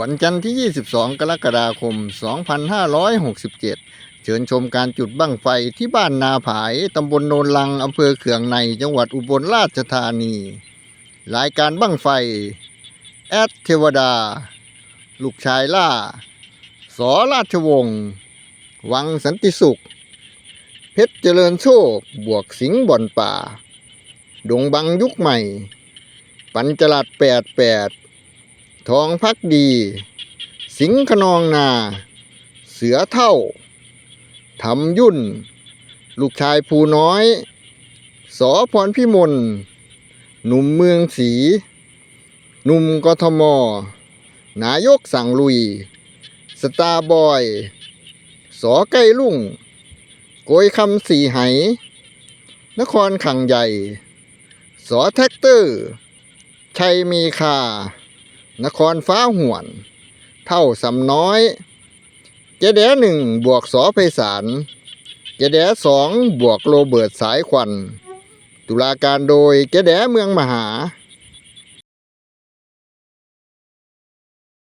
วันจันทร์ที่ 22 กรกฎาคม 2567 เชิญชมการจุดบั้งไฟที่บ้านนาผาย ตำบลโนนลัง อำเภอเขืองใน จังหวัดอุบลราชธานี รายการบั้งไฟ แอดเทวดา ลูกชายล่า สอราชวงศ์ วังสันติสุข เพชรเจริญโชค บวกสิงห์บ่อนป่า ดงบังยุคใหม่ ปัญจลัดแปดแปด ทองพักดี สิงห์ขนองนา เสือเท่าทำยุ่น ลูกชายภูน้อย สอพรพิมลหนุ่มเมืองศรีหนุ่มกทม นายกสั่งลุย สตาร์บอย สอใกล้ลุ่ง โกยคำสีไห นครขังใหญ่ สอแท็กเตอร์ ชัยมีคา นครฟ้าห่วน เท่าสำน้อย เจแดหนึ่งบวกสอไพศาลเจแดสองบวกโรเบิร์ตสายควัน ตุลาการโดยเจแดเมืองมหา